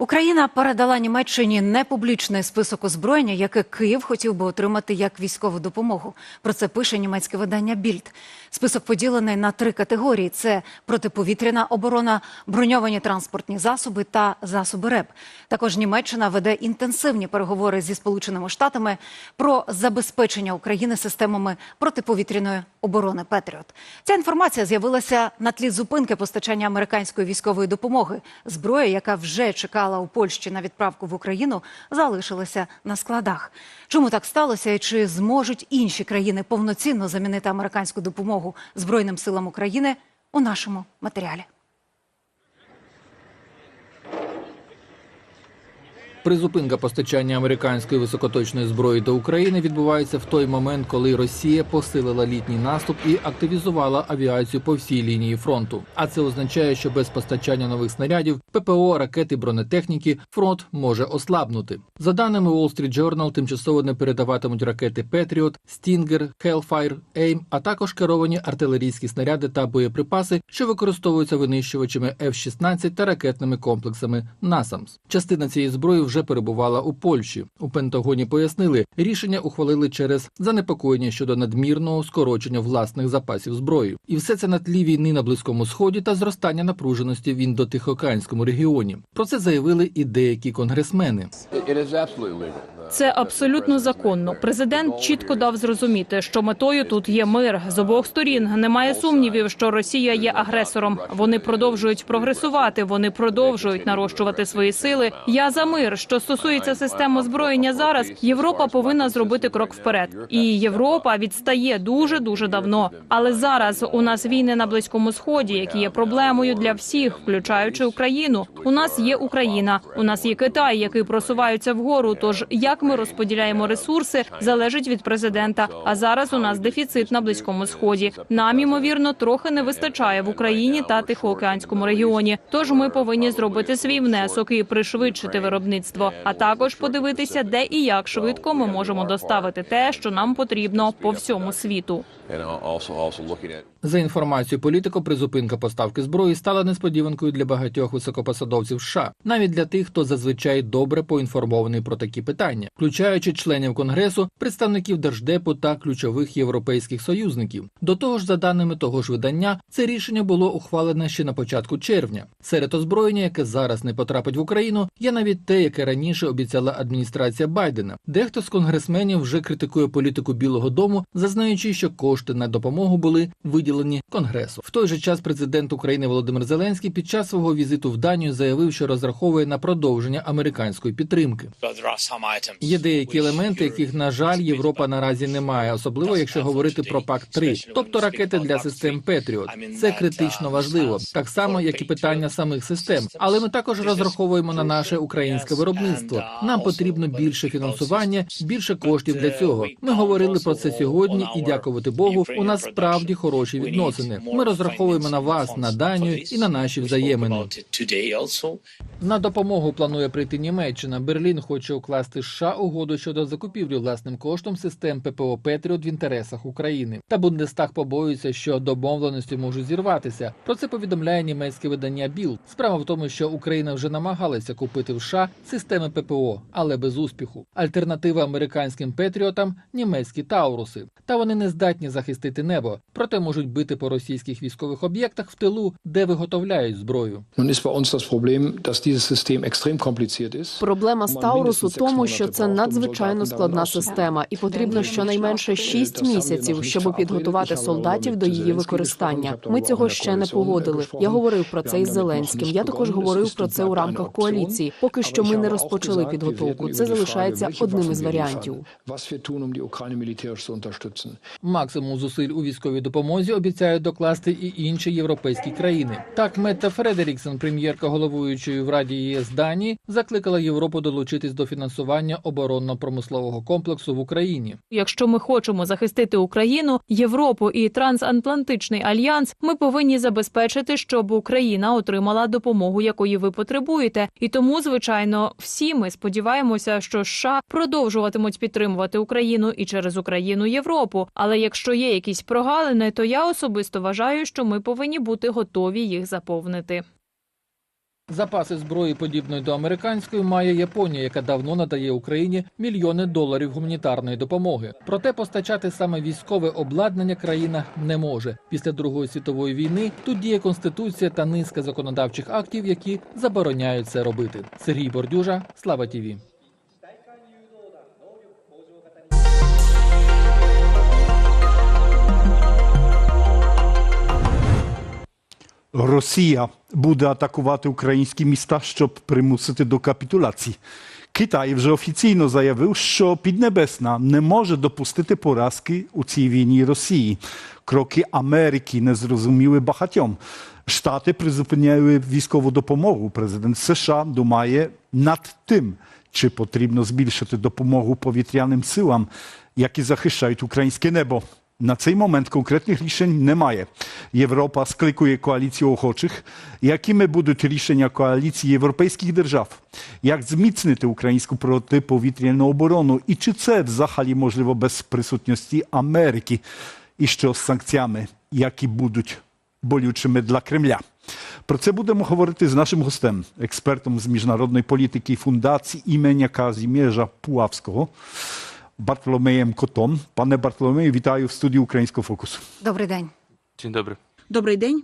Україна передала Німеччині непублічний список озброєння, яке Київ хотів би отримати як військову допомогу. Про це пише німецьке видання Більд. Список поділений на три категорії: це протиповітряна оборона, броньовані транспортні засоби та засоби РЕП. Також Німеччина веде інтенсивні переговори зі Сполученими Штатами про забезпечення України системами протиповітряної оборони Петріот. Ця інформація з'явилася на тлі зупинки постачання американської військової допомоги. Зброя, яка вже чекала у Польщі на відправку в Україну, залишилася на складах. Чому так сталося і чи зможуть інші країни повноцінно замінити американську допомогу Збройним силам України у нашому матеріалі? Призупинка постачання американської високоточної зброї до України відбувається в той момент, коли Росія посилила літній наступ і активізувала авіацію по всій лінії фронту. А це означає, що без постачання нових снарядів, ППО, ракети, бронетехніки фронт може ослабнути. За даними Wall Street Journal, тимчасово не передаватимуть ракети Петріот, Стінгер, Hellfire, AIM, а також керовані артилерійські снаряди та боєприпаси, що використовуються винищувачами F-16 та ракетними комплексами NASAMS. Частина цієї зброї вже перебувала у Польщі. У Пентагоні пояснили, рішення ухвалили через занепокоєння щодо надмірного скорочення власних запасів зброї. І все це на тлі війни на близькому сході та зростання напруженості в індотихоокеанському регіоні. Про це заявили і деякі конгресмени. It. Це абсолютно законно. Президент чітко дав зрозуміти, що метою тут є мир з обох сторін. Немає сумнівів, що Росія є агресором. Вони продовжують прогресувати. Вони продовжують нарощувати свої сили. Я за мир. Що стосується систем озброєння зараз, Європа повинна зробити крок вперед. І Європа відстає дуже дуже давно. Але зараз у нас війни на близькому сході, які є проблемою для всіх, включаючи Україну. У нас є Україна, у нас є Китай, який просувається вгору. Тож як ми розподіляємо ресурси, залежить від президента. А зараз у нас дефіцит на близькому сході. Нам ймовірно трохи не вистачає в Україні та Тихоокеанському регіоні. Тож ми повинні зробити свій внесок і пришвидшити виробництво, а також подивитися, де і як швидко ми можемо доставити те, що нам потрібно по всьому світу. За інформацією політико, призупинка поставки зброї стала несподіванкою для багатьох високопосадовців США, навіть для тих, хто зазвичай добре поінформований про такі питання, включаючи членів конгресу, представників держдепу та ключових європейських союзників. До того ж, за даними того ж видання, це рішення було ухвалене ще на початку червня. Серед озброєння, яке зараз не потрапить в Україну, є навіть те, яке раніше обіцяла адміністрація Байдена. Дехто з конгресменів вже критикує політику Білого Дому, зазнаючи, що кошти на допомогу були виділені Конгресу. В той же час президент України Володимир Зеленський під час свого візиту в Данію заявив, що розраховує на продовження американської підтримки. Є деякі елементи, яких на жаль Європа наразі не має, особливо якщо говорити про пакт 3 тобто ракети для систем Петріот. Це критично важливо, так само як і питання самих систем. Але ми також розраховуємо на наше українське виробництво. Нам потрібно більше фінансування, більше коштів для цього. Ми говорили про це сьогодні, і дякувати Богу, у нас справді хороші відносини. Ми розраховуємо на вас, на Данію і на наші взаємини. На допомогу планує прийти Німеччина. Берлін хоче укласти США угоду щодо закупівлі власним коштом систем ППО Петріот в інтересах України. Та Бундестаг побоюється, що домовленості можуть зірватися. Про це повідомляє німецьке видання Біл. Справа в тому, що Україна вже намагалася купити в США системи ППО, але без успіху. Альтернатива американським Петріотам німецькі Тауруси. Та вони не здатні захистити небо, проте можуть бити по російських військових об'єктах в тилу, де виготовляють зброю. Nun ist bei System extrem kompliziert ist. Проблема з Таурус у тому, що це надзвичайно складна система, і потрібно щонайменше 6 місяців, щоб підготувати солдатів до її використання. Ми цього ще не погодили. Я говорив про це із Зеленським. Я також говорив про це у рамках коаліції. Поки що ми не розпочали підготовку. Це залишається одним із варіантів. Um. Максимум зусиль у військовій допомозі обіцяють докласти і інші європейські країни. Так, Метта Фредеріксен, прем'єрка головуючої в Раді ЄС Данії, закликала Європу долучитись до фінансування оборонно-промислового комплексу в Україні. Якщо ми хочемо захистити Україну, Європу і трансатлантичний альянс, ми повинні забезпечити, щоб Україна отримала допомогу, якої ви потребуєте. І тому, звичайно, всі ми сподіваємося, що США продовжуватимуть підтримувати Україну і через Україну Європу. Але якщо є якісь прогалини, то я особисто вважаю, що ми повинні бути готові їх заповнити. Запаси зброї, подібної до американської, має Японія, яка давно надає Україні мільйони доларів гуманітарної допомоги. Проте постачати саме військове обладнання країна не може. Після Другої світової війни тут діє конституція та низка законодавчих актів, які забороняють це робити. Сергій Бордюжа, Слава Тіві. Росія буде атакувати українські міста, щоб примусити до капітуляції. Китай вже офіційно заявив, що Піднебесна не може допустити поразки у цій війні Росії. Кроки Америки не зрозуміли багатьом. Штати призупиняли військову допомогу. Президент США думає над тим, чи потрібно збільшити допомогу повітряним силам, які захищають українське небо. На цей момент конкретних рішень немає. Європа скликує коаліцію охочих. Якими будуть рішення коаліції європейських держав? Як зміцнити українську протиповітряну оборону? І чи це взагалі можливо без присутності Америки? І що з санкціями, які будуть болючими для Кремля? Про це будемо говорити з нашим гостем, експертом з міжнародної політики фундації імені Казімірza Пуławського. Bartłomiejem Котом. Пане Bartłomieju, вітаю в студії Українського фокусу. Добрий день. Dzień dobry. Добрий день.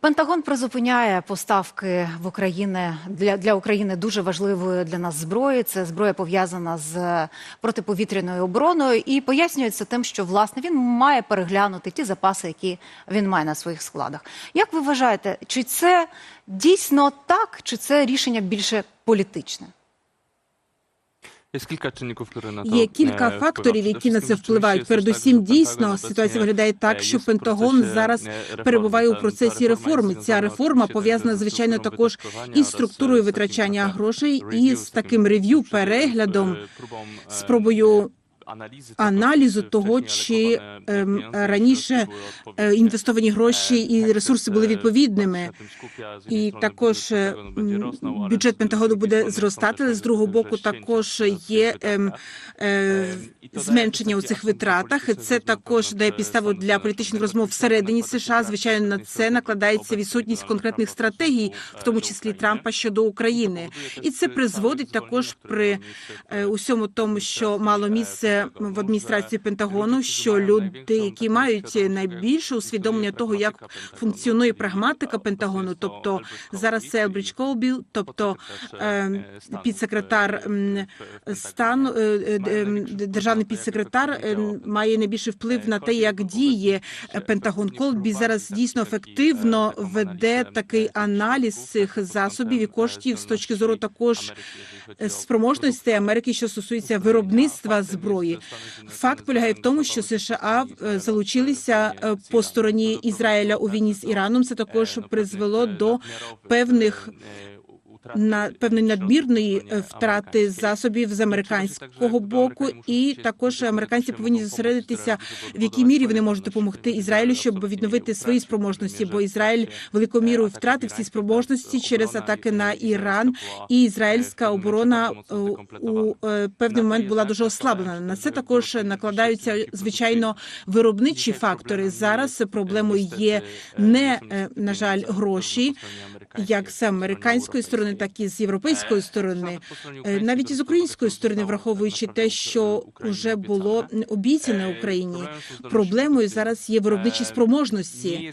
Пентагон призупиняє поставки в Україні для, для України дуже важливої для нас зброї. Це зброя пов'язана з протиповітряною обороною, і пояснюється тим, що власне він має переглянути ті запаси, які він має на своїх складах. Як ви вважаєте, чи це дійсно так, чи це рішення більше політичне? Kilka czynników, które na to Є e, кілька факторів, які на це впливають. Передусім, дійсно, ситуація виглядає e, так, що Пентагон зараз e, перебуває у процесі реформи. Ця реформа пов'язана звичайно також із структурою e, витрачання грошей і з таким рев'ю, переглядом, e, e, спробою аналізу того, чи ем, раніше е, інвестовані гроші E, і ресурси були відповідними. z jednej І також е, бюджет Пентагону буде зростати, але з другого боку також є ем, е, дає зменшення у цих витратах. Це також дає підставу для політичних розмов всередині США. Звичайно, на це накладається відсутність конкретних стратегій, в тому числі Трампа щодо України. І це призводить також при е, усьому тому, що мало місце в адміністрації Пентагону, що люди, які мають найбільше усвідомлення того, як функціонує прагматика Пентагону, тобто зараз це Елбридж Колбіл, тобто е, підсекретар стану е, е, державний підсекретар має найбільший вплив на те, як діє Пентагон. Колбі зараз дійсно ефективно веде такий аналіз цих засобів і коштів з точки зору також е, спроможності Америки, що стосується виробництва зброї. Факт полягає в тому, що США е, залучилися е, по стороні Ізраїля у війні з Іраном. Це також призвело до певних на певної надмірної е, втрати засобів з американського боку, і також американці повинні зосередитися, в якій мірі вони можуть допомогти Ізраїлю, щоб відновити свої спроможності. Бо Ізраїль великою мірою втратив ці спроможності через атаки на Іран, і ізраїльська оборона е, у е, певний момент була дуже ослаблена. На це також накладаються звичайно виробничі фактори. Зараз проблемою є не е, на жаль гроші, як з американської сторони, так і з європейської сторони, Е, навіть із української сторони, враховуючи те, що вже було обіцяне Україні. Проблемою зараз є виробничі спроможності.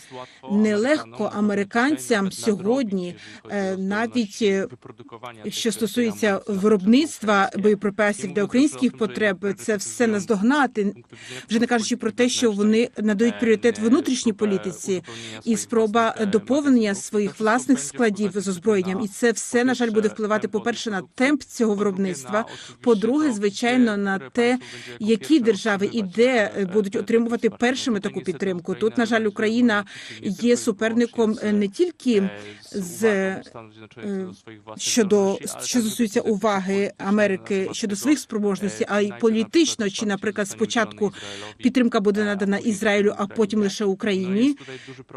Нелегко американцям сьогодні, е, навіть е, що стосується виробництва боєприпасів для українських потреб, це все наздогнати. Вже не кажучи про те, що вони надають пріоритет внутрішній політиці і спроба доповнення своїх власних складів з озброєнням. І це все на жаль буде впливати, по перше, на темп цього виробництва. По-друге, звичайно, на те, які держави і де е, будуть отримувати першими таку підтримку. Тут, на жаль, Україна є суперником е, не тільки з е, щодо що стосується уваги Америки щодо своїх спроможностей, а й політично, чи, наприклад, спочатку підтримка буде надана Ізраїлю, а потім лише Україні.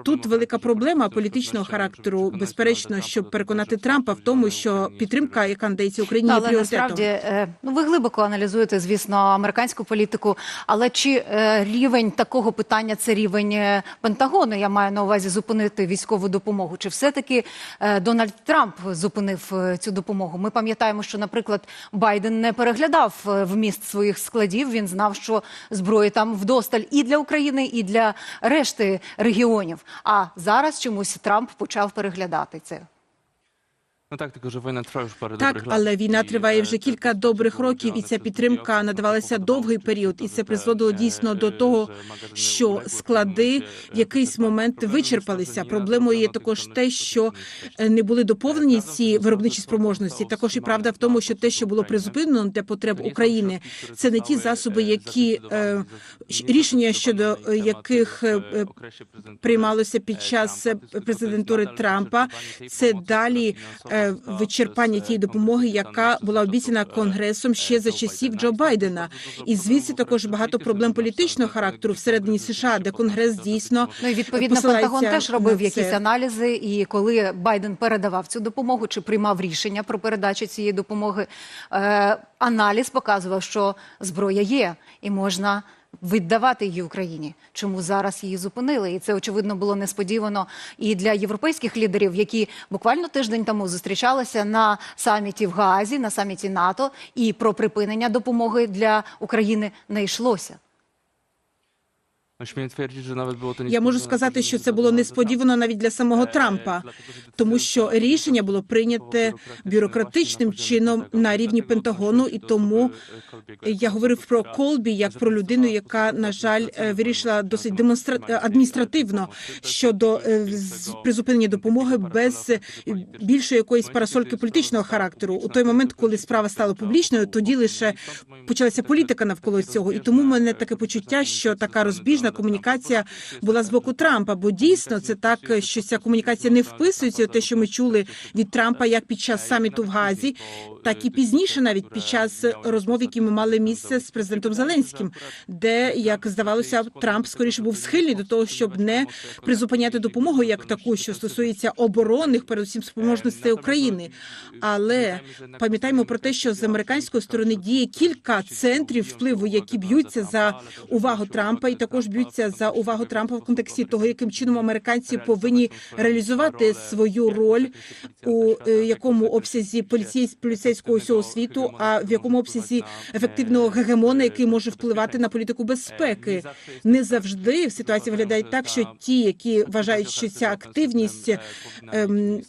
Тут велика проблема політичного характеру безпеки. Безперечно, щоб переконати Трампа в тому, що підтримка, яка надається Україні, є пріоритетом. насправді е, ну ви глибоко аналізуєте, звісно, американську політику. Але чи е, рівень такого питання це рівень е, Пентагону? Я маю на увазі зупинити військову допомогу? Чи все-таки е, Дональд Трамп зупинив цю допомогу? Ми пам'ятаємо, що, наприклад, Байден не переглядав вміст своїх складів. Він знав, що зброї там вдосталь і для України, і для решти регіонів. А зараз чомусь Трамп почав переглядати це. Ну так, вже війна триває вже пару Так, але війна триває е, вже кілька добрих років, і ця підтримка надавалася довгий період, і це призводило е, дійсно до е, того, що склади в якийсь е, момент вичерпалися. Проблемою є також те, що е, не були доповнені ці виробничі спроможності. Також і правда в тому, що те, що було призупинено для потреб України, це не ті засоби, е, які е, рішення щодо е, яких е, е, приймалося під е, час е, президентури Трампа. Це далі е, вичерпання тієї допомоги, яка була обіцяна Конгресом ще за часів Джо Байдена. І звідси також багато проблем політичного характеру всередині США, де Конгрес дійсно Ну і відповідно Пентагон теж робив якісь аналізи. І коли Байден передавав цю допомогу чи приймав рішення про передачу цієї допомоги, е, аналіз показував, що зброя є і можна. Віддавати її Україні, чому зараз її зупинили, і це очевидно було несподівано і для європейських лідерів, які буквально тиждень тому зустрічалися на саміті в Гаазі, на саміті НАТО, і про припинення допомоги для України не йшлося. Я можу сказати, що це було несподівано навіть для самого Трампа, тому що рішення було прийняте бюрократичним чином на рівні Пентагону, і тому я говорив про Колбі як про людину, яка на жаль е, вирішила досить демонстра... е, адміністративно щодо е, призупинення допомоги без е, більшої якоїсь парасольки політичного характеру. У той момент, коли справа стала публічною, тоді лише почалася політика навколо цього, і тому в мене таке почуття, що така розбіжна комунікація була з боку Трампа. Бо дійсно це так, що ця комунікація не вписується те, що ми чули від Трампа, як під час саміту в Газі, так і пізніше, навіть під час розмов, які ми мали місце з президентом Зеленським, де як здавалося, Трамп скоріше був схильний до того, щоб не призупиняти допомогу як таку, що стосується оборонних, передусім спроможностей України. Але пам'ятаємо про те, що з американської сторони діє кілька центрів впливу, які б'ються за увагу Трампа, і також б'ються за увагу Трампа в контексті того, яким чином американці повинні реалізувати свою роль у е, якому обсязі поліцей- поліцейського всього світу, а в якому обсязі ефективного гегемона, який може впливати на політику безпеки. Не завжди ситуація виглядає так, що ті, які вважають, що ця активність ем,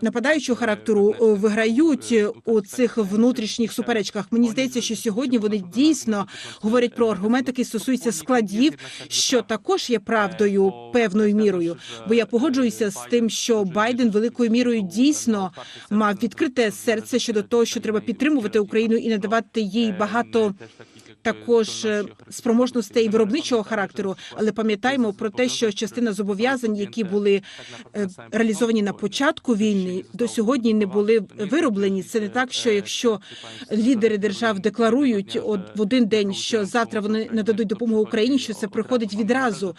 нападаючого характеру е, виграють у цих внутрішніх суперечках. Мені здається, що сьогодні вони дійсно говорять про аргумент, який стосується складів, що також є правдою певною мірою. Бо я погоджуюся з тим, що Байден великою мірою дійсно мав відкрите серце щодо того, що треба підтримувати Україну і надавати їй багато також е, спроможностей виробничого характеру, але пам'ятаємо про те, що частина зобов'язань, які були е, реалізовані на початку війни, до сьогодні не були вироблені. Це не так, що якщо лідери держав декларують от в один день, що завтра вони нададуть допомогу Україні, що це приходить відразу.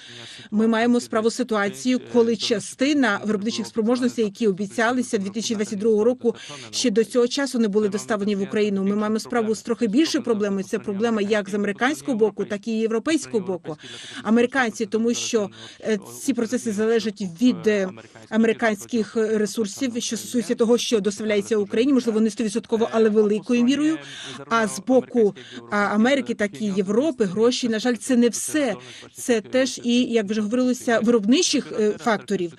Ми маємо справу з ситуацією, коли частина виробничих спроможностей, які обіцялися 2022 року, ще до цього часу не були доставлені в Україну. Ми маємо справу з трохи більшою проблемою. Це проблема як з американського боку, так і європейського боку. Американці, тому що е, ці процеси залежать від е, американських ресурсів, що стосується того, що доставляється Україні, можливо, не 100%, але великою мірою. А з боку Америки, так і Європи, гроші, на жаль, це не все. Це теж і як вже говорилося, виробничих е, факторів.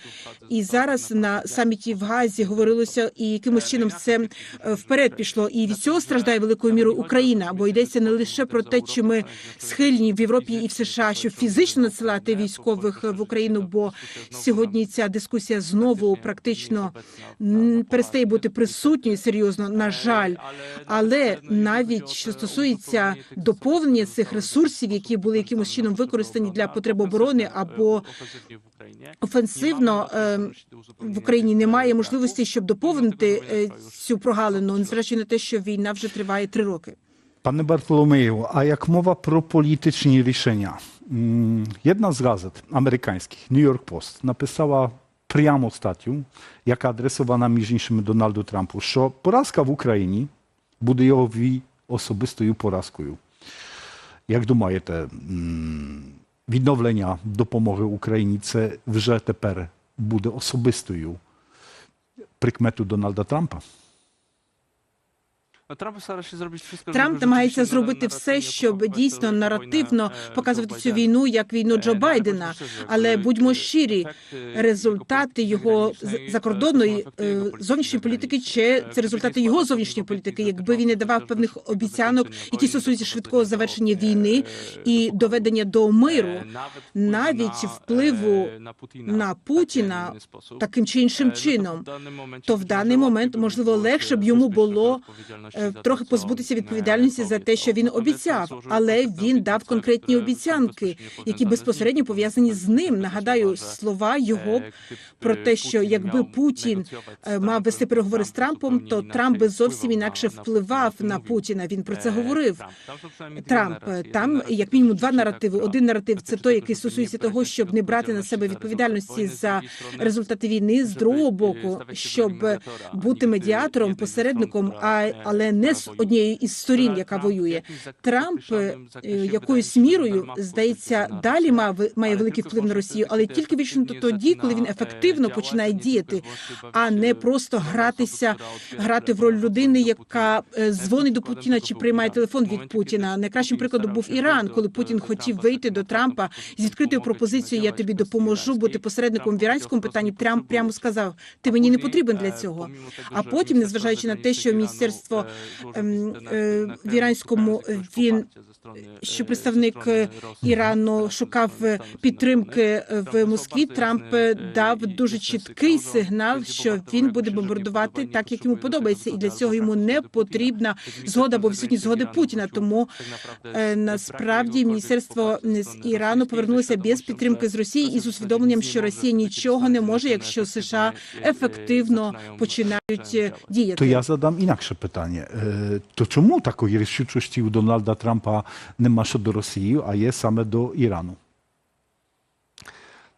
І зараз на саміті в Газі говорилося, і якимось чином це вперед пішло. І від цього страждає великою мірою Україна, бо йдеться не лише про те, чи ми схильні в Європі і в США, щоб фізично надсилати військових в Україну. Бо сьогодні ця дискусія знову практично перестає бути присутньою серйозно. На жаль, але навіть що стосується доповнення цих ресурсів, які були якимось чином використані для потреб оборони або офенсивно е, в Україні немає можливості, щоб доповнити е, цю прогалину, незважаючи на те, що війна вже триває три роки. Panie Bartolomieju, a jak mowa pro polityczne решenia, mm, jedna z gazet amerykańskich, New York Post, napisała прямо статтю, яка адресована між іншим Дональду Трампу, що поразка в Україні буде його ві- особистою поразкою. Як думаєте, м, відновлення допомоги Україні це вже тепер буде особистою прикметою Дональда Трампа? Трамп зараз ще зробить все, Трамп намагається зробити все, щоб дійсно наративно показувати цю війну як війну Джо Байдена. Але будьмо щирі, результати його закордонної е, зовнішньої політики чи це результати його зовнішньої політики, якби він не давав певних обіцянок, які стосуються швидкого завершення війни і доведення до миру, навіть впливу на Путіна. таким чи іншим чином, то в даний момент можливо легше б йому було е, трохи позбутися відповідальності за те, що він обіцяв, але він дав конкретні обіцянки, які безпосередньо пов'язані з ним. Нагадаю слова його про те, що якби Путін е, мав вести переговори з Трампом, то Трамп би зовсім інакше впливав на Путіна. Він про це говорив. Трамп е, там як мінімум два наративи. Один наратив це той, який стосується того, щоб не брати на себе відповідальності за результати війни з другого боку, щоб бути медіатором, посередником, а але не з однією із сторін, яка воює. Трамп е, якоюсь мірою здається далі мав має великий вплив на Росію, але тільки вічно тоді, коли він ефективно починає діяти, а не просто гратися, грати в роль людини, яка е, дзвонить до Путіна чи приймає телефон від Путіна. Найкращим прикладом був Іран, коли Путін хотів вийти до Трампа з відкритою пропозицією Я тобі допоможу бути посередником в іранському питанні. Трамп прямо сказав: Ти мені не потрібен для цього. А потім, незважаючи на те, що міністерство е, в іранському він що представник е, Ірану шукав е, підтримки е, в Москві. Трамп е, дав дуже чіткий сигнал, що він буде бомбардувати так, як йому подобається, і для цього йому не потрібна згода або відсутність згоди Путіна. Тому е, насправді міністерство з Ірану повернулося без підтримки з Росії і з усвідомленням, що Росія нічого не може, якщо США ефективно починають е, діяти. To ja zadam inaksze pytanie. E, To czemu takiej рішучості у Дональда Трампа нема щодо Росії, а є саме до Ірану?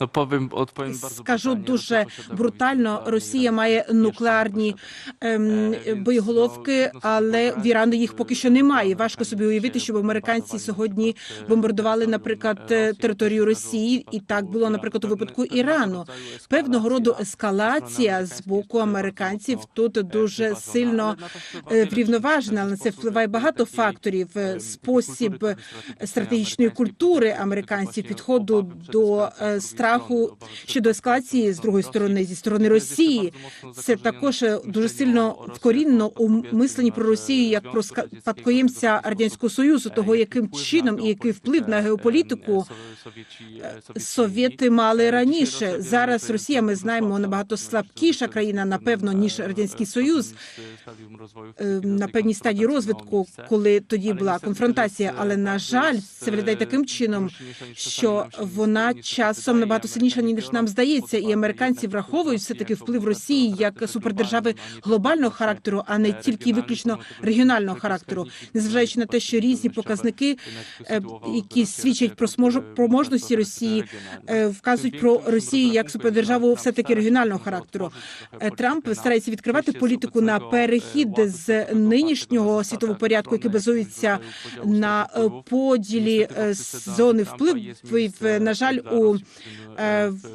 Ну, повім, відповім bardzo Скажу brutalnie, дуже брутально. Росія має нуклеарні ем, Е, боєголовки, але в Ірану їх поки що немає. Важко собі уявити, щоб американці сьогодні бомбардували, наприклад, е, територію Росії, і так було, наприклад, у випадку Ірану. Певного роду ескалація з боку американців тут дуже сильно е, врівноважена, але на це впливає багато факторів: Е, спосіб е, стратегічної культури американців, підходу до е, страху щодо ескалації з другої сторони, зі сторони Росії. Це також е, дуже сильно вкорінно у мисленні про Росію як про спадкоємця радянського союзу, того яким чином і який вплив на геополітику е, совєти мали раніше. Зараз Росія, ми знаємо, набагато слабкіша країна, напевно, ніж радянський союз е, на певній стадії розвитку, коли тоді була конфронтація. Але на жаль, це виглядає таким чином, що вона часом набагато сильніша ніж нам здається, і американці враховують все таки вплив Росії як супердержави глобального характеру, а не тільки виключно регіонального характеру, незважаючи на те, що різні показники, е, які свідчать про спроможності Росії, е, вказують про Росію як супердержаву, все таки регіонального характеру. Е, Трамп старається відкривати політику на перехід з нинішнього світового порядку, який базується на поділі зони впливів. На жаль, у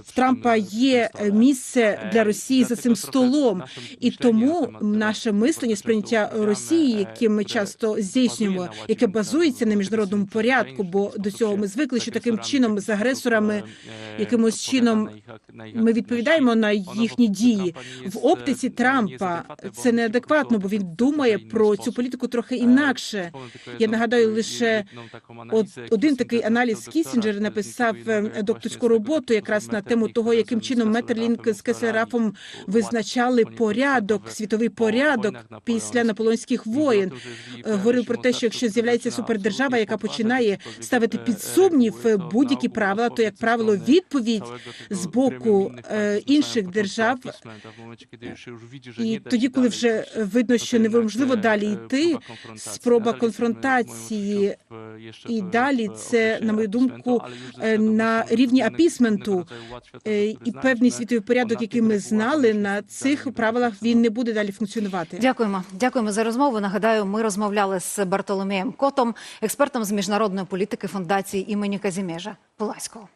в Трампа є е, місце для Росії за цим столом, і тому наше мислення сприйняття Росії, яке ми часто здійснюємо, яке базується на міжнародному порядку, бо до цього ми звикли, що таким чином з агресорами якимось чином ми відповідаємо на їхні дії в оптиці Трампа. Це неадекватно, бо він думає про цю політику трохи інакше. Я нагадаю лише один такий аналіз Кісінджер написав е, докторську роботу якраз на тему того, яким чином Метерлінк з Кеслерафом визначали порядок, світовий порядок після наполеонських воєн. Е, Говорив про те, що якщо з'являється супердержава, яка починає ставити під сумнів е, будь-які правила, то як правило відповідь з боку е, інших держав. І тоді, коли вже видно, що неможливо далі йти, спроба конфронтації і далі це, на мою думку, на рівні апісменту регламенту е, і певний світовий порядок, який ми знали, на цих правилах він не буде далі функціонувати. Дякуємо. Дякуємо за розмову. Нагадаю, ми розмовляли з Бартоломієм Котом, експертом з міжнародної політики фундації імені Казімежа Пуласького.